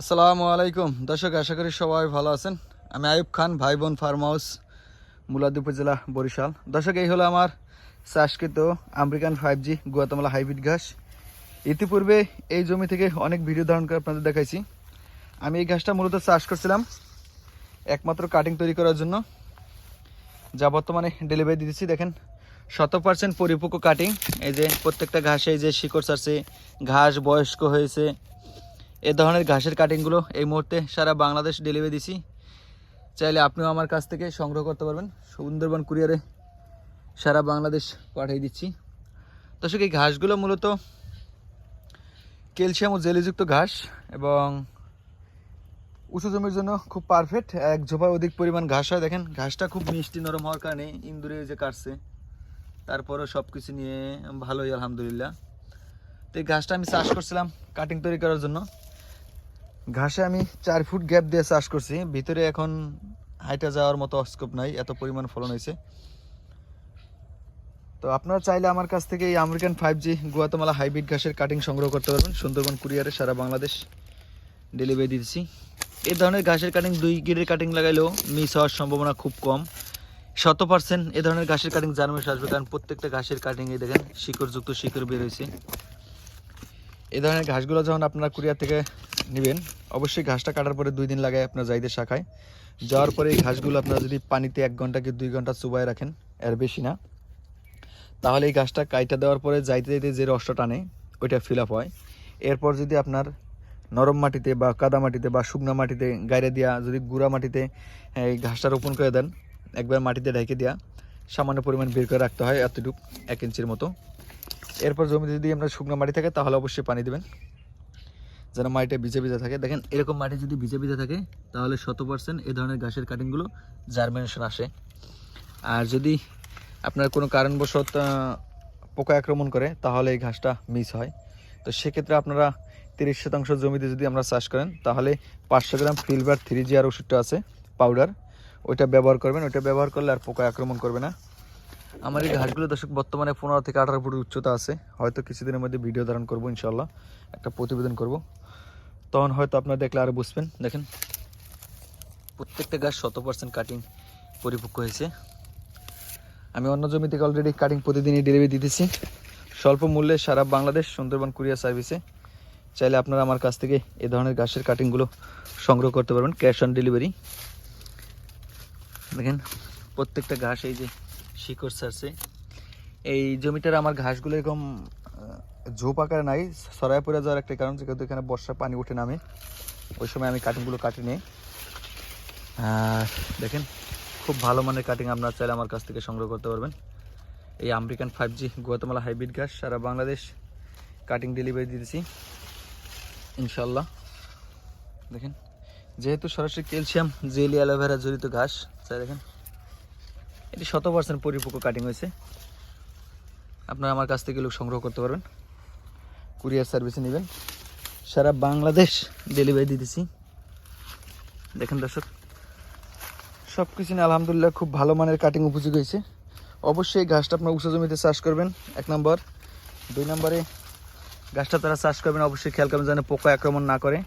আসসালামু আলাইকুম। দর্শক, আশা করি সবাই ভালো আছেন। আমি আয়ুব খান ভাই বোন ফার্ম হাউস মুলাদি উপজেলা, বরিশাল। দর্শক, এই হলো আমার চাষকৃত American five G Guatemala hybrid ঘাস। ইতিপূর্বে এই জমি থেকে অনেক ভিডিও ধারণ করে আপনাদের দেখাইছি। আমি এই ঘাসটা মূলত চাষ করছিলাম একমাত্র কাটিং তৈরি করার জন্য। যা বর্তমানে ডেলিভারি দিতেছি দেখেন শত পার্সেন্ট পরিপক্ক কাটিং এই যে প্রত্যেকটা ঘাসে যে শিকড় ছাড়ছে, ঘাস বয়স্ক হয়েছে এ ধরনের ঘাসের কাটিংগুলো এই মুহূর্তে সারা বাংলাদেশ ডেলিভারি দিছি। চাইলে আপনিও আমার কাছ থেকে সংগ্রহ করতে পারবেন। সুন্দরবন কুরিয়ারে সারা বাংলাদেশ পাঠিয়ে দিচ্ছি। দর্শক, এই ঘাসগুলো মূলত ক্যালসিয়াম ও জেলিযুক্ত ঘাস এবং উঁচু জমির জন্য খুব পারফেক্ট এক ঝোপায় অধিক পরিমাণ ঘাস হয়। দেখেন, ঘাসটা খুব মিষ্টি, নরম হওয়ার কারণে ইন্দুরে যে কাটছে, তারপরও সব কিছু নিয়ে ভালোই, আলহামদুলিল্লাহ। তো এই ঘাসটা আমি চাষ করছিলাম কাটিং তৈরি করার জন্য। ঘাসে আমি চার ফুট গ্যাপ দিয়ে চাষ করছি। ভিতরে এখন হাইটা যাওয়ার মতো স্কোপ নাই, এত পরিমাণ ফলন হয়েছে। তো আপনারা চাইলে আমার কাছ থেকে এই American five G Guatemala hybrid ঘাসের কাটিং সংগ্রহ করতে পারবেন। সুন্দরবন কুরিয়ারে সারা বাংলাদেশ ডেলিভারি দিচ্ছি এই ধরনের ঘাসের কাটিং দুই গিরের কাটিং লাগাইলেও মিস হওয়ার সম্ভাবনা খুব কম। শত পার্সেন্ট এ ধরনের ঘাসের কাটিং জার্মেশ আসবে কারণ প্রত্যেকটা ঘাসের কাটিংয়ে দেখেন, শিকড়যুক্ত শিকড় বের হয়েছে। এই ধরনের ঘাসগুলো যখন আপনারা কুরিয়ার থেকে নেবেন, অবশ্যই ঘাসটা কাটার পরে দুই দিন লাগায় আপনার জাইদের শাখায়। যাওয়ার পরে এই ঘাসগুলো আপনারা যদি পানিতে এক ঘণ্টা কি দুই ঘণ্টা চুবায় রাখেন, এর বেশি না। তাহলে এই ঘাসটা কাইটা দেওয়ার পরে যাইতে যাইতে যে রসটা টানে, ওইটা ফিল আপ হয়। এরপর যদি আপনার নরম মাটিতে বা কাদা মাটিতে বা শুকনো মাটিতে গাইরে দেওয়া যদি গুঁড়া মাটিতে এই ঘাসটা রোপণ করে দেন, একবার মাটিতে ঢেকে দেওয়া সামান্য পরিমাণ বের করে রাখতে হয়, এতটুকু এক ইঞ্চির মতো। এরপর জমিতে যদি আপনার শুকনো মাটি থাকে, তাহলে অবশ্যই পানি দেবেন। যেন মাটিটা ভিজে ভিজে থাকে। দেখেন, এরকম মাটি যদি ভিজে ভিজে থাকে, তাহলে শত পার্সেন্ট এই ধরনের ঘাসের কাটিংগুলো জার্মিনেশন আসে। আর যদি আপনার কোনো কারণবশত পোকা আক্রমণ করে, তাহলে এই ঘাসটা মিস হয়। তো সেক্ষেত্রে আপনারা তিরিশ শতাংশ জমিতে যদি আমরা চাষ করেন, তাহলে পাঁচশো গ্রাম ফিলবার থ্রি জি আর ওষুধটা আছে পাউডার ওইটা ব্যবহার করবেন। ওইটা ব্যবহার করলে আর পোকা আক্রমণ করবে না। আমার এই ঘাসগুলো দর্শক, বর্তমানে পনেরো থেকে আঠারো ফুট উচ্চতা আছে। হয়তো কিছুদিনের মধ্যে ভিডিও ধারণ করব ইনশাল্লাহ একটা প্রতিবেদন করব। তখন হয়তো আপনারা দেখলে আরও বুঝবেন। দেখেন, প্রত্যেকটা গাছ শত পার্সেন্ট কাটিং পরিপক্ক হয়েছে। আমি অন্য জমি থেকে অলরেডি কাটিং প্রতিদিনই ডেলিভারি দিতেছি। স্বল্প মূল্যে সারা বাংলাদেশ সুন্দরবন কুরিয়ার সার্ভিসে চাইলে আপনারা আমার কাছ থেকে এ ধরনের ঘাসের কাটিংগুলো সংগ্রহ করতে পারবেন ক্যাশ অন ডেলিভারি দেখেন, প্রত্যেকটা ঘাস এই যে শিকড় ছাড়ছে। এই জমিটার আমার ঘাসগুলো এরকম ঝোপ আকারে নাই সরাই পড়ে যাওয়ার একটা কারণ যেহেতু এখানে বর্ষা পানি উঠে নামে ওই সময় আমি কাটিংগুলো কাটি নিই আর দেখেন, খুব ভালো মানের কাটিং আপনারা চাইলে আমার কাছ থেকে সংগ্রহ করতে পারবেন। এই American five G Guatemala hybrid ঘাস সারা বাংলাদেশ কাটিং ডেলিভারি দিতেছি ইনশাল্লাহ দেখেন, যেহেতু সরাসরি ক্যালসিয়াম জেলি অ্যালোভেরা জড়িত ঘাস চাই দেখেন এটি শত পার্সেন্ট পরিপক্ক কাটিং হয়েছে। আপনারা আমার কাছ থেকে লোক সংগ্রহ করতে পারবেন। কুরিয়ার সার্ভিসে নেবেন। সারা বাংলাদেশ ডেলিভারি দিতেছি। দেখেন দর্শক সব কিছু নিয়ে আলহামদুলিল্লাহ খুব ভালো মানের কাটিং উপযোগী হয়েছে। অবশ্যই ঘাসটা আপনার উঁচু জমিতে চাষ করবেন, এক নম্বর। দুই নম্বরে গাছটা তারা চাষ করবেন, অবশ্যই খেয়াল করবেন যেন পোকা আক্রমণ না করে।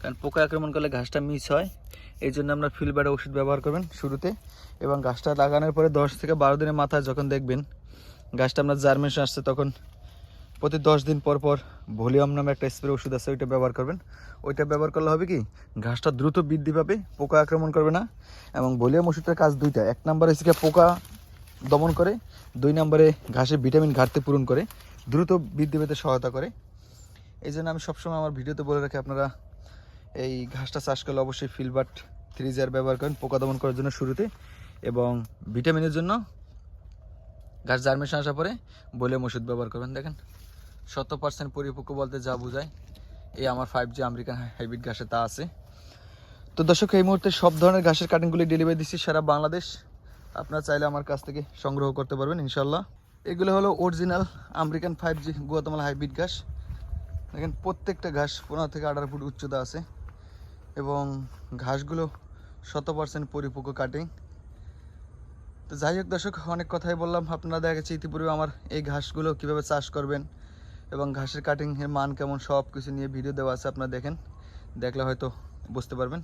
কারণ পোকা আক্রমণ করলে ঘাসটা মিস হয়। এই জন্য আপনার ফিলবারে ওষুধ ব্যবহার করবেন শুরুতে। এবং গাছটা লাগানোর পরে দশ থেকে বারো দিনের মাথায় যখন দেখবেন গাছটা আপনার জার্মেশন আসছে, তখন প্রতি দশ দিন পর পর ভলিউম নামে একটা স্প্রে ওষুধ আছে, ওইটা ব্যবহার করবেন। ওইটা ব্যবহার করলে হবে কি, ঘাসটা দ্রুত বৃদ্ধি পাবে, পোকা আক্রমণ করবে না। এবং ভলিউম ওষুধটার কাজ দুইটা। এক নম্বরে হচ্ছে পোকা দমন করে, দুই নম্বরে ঘাসে ভিটামিন ঘাটতি পূরণ করে, দ্রুত বৃদ্ধি পেতে সহায়তা করে। এই জন্য আমি সবসময় আমার ভিডিওতে বলে রাখি, আপনারা এই ঘাসটা চাষ করলে অবশ্যই ফিলবার্ট থ্রি জার ব্যবহার করেন, পোকা দমন করার জন্য শুরুতে। এবং ভিটামিনের জন্য ঘাস জার্মেশন আসার পরে বলিউম ওষুধ ব্যবহার করবেন। দেখেন শত পার্সেন্ট পরিপক্ক বলতে যা বোঝায়, এই আমার ফাইভ জি আমেরিকান হাইব্রিড ঘাসে তা আছে। তো দর্শক, এই মুহূর্তে সব ধরনের ঘাসের কাটিংগুলি ডেলিভারি দিচ্ছি সারা বাংলাদেশ। আপনারা চাইলে আমার কাছ থেকে সংগ্রহ করতে পারবেন ইনশাল্লাহ এগুলো হলো original American five G Guatemala hybrid ঘাস। দেখেন, প্রত্যেকটা ঘাস পনেরো থেকে আঠারো ফুট উচ্চতা আছে। এবং ঘাসগুলো শত পার্সেন্ট পরিপক্ক কাটিং তো যাই হোক দর্শক, অনেক কথাই বললাম আপনারা দেখা গেছে ইতিপূর্বে আমার এই ঘাসগুলো কীভাবে চাষ করবেন এবং ঘাসের কাটিংয়ের মান কেমন, সব কিছু নিয়ে ভিডিও দেওয়া আছে, আপনারা দেখেন। দেখলে হয়তো বুঝতে পারবেন।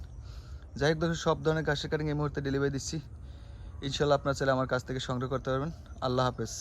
যাই হোক দেখুন সব ধরনের ঘাসের কাটিং এই মুহূর্তে ডেলিভারি দিচ্ছি। ইনশাল্লাহ আপনার চাইলে আমার কাছ থেকে সংগ্রহ করতে পারবেন। আল্লাহ হাফেজ।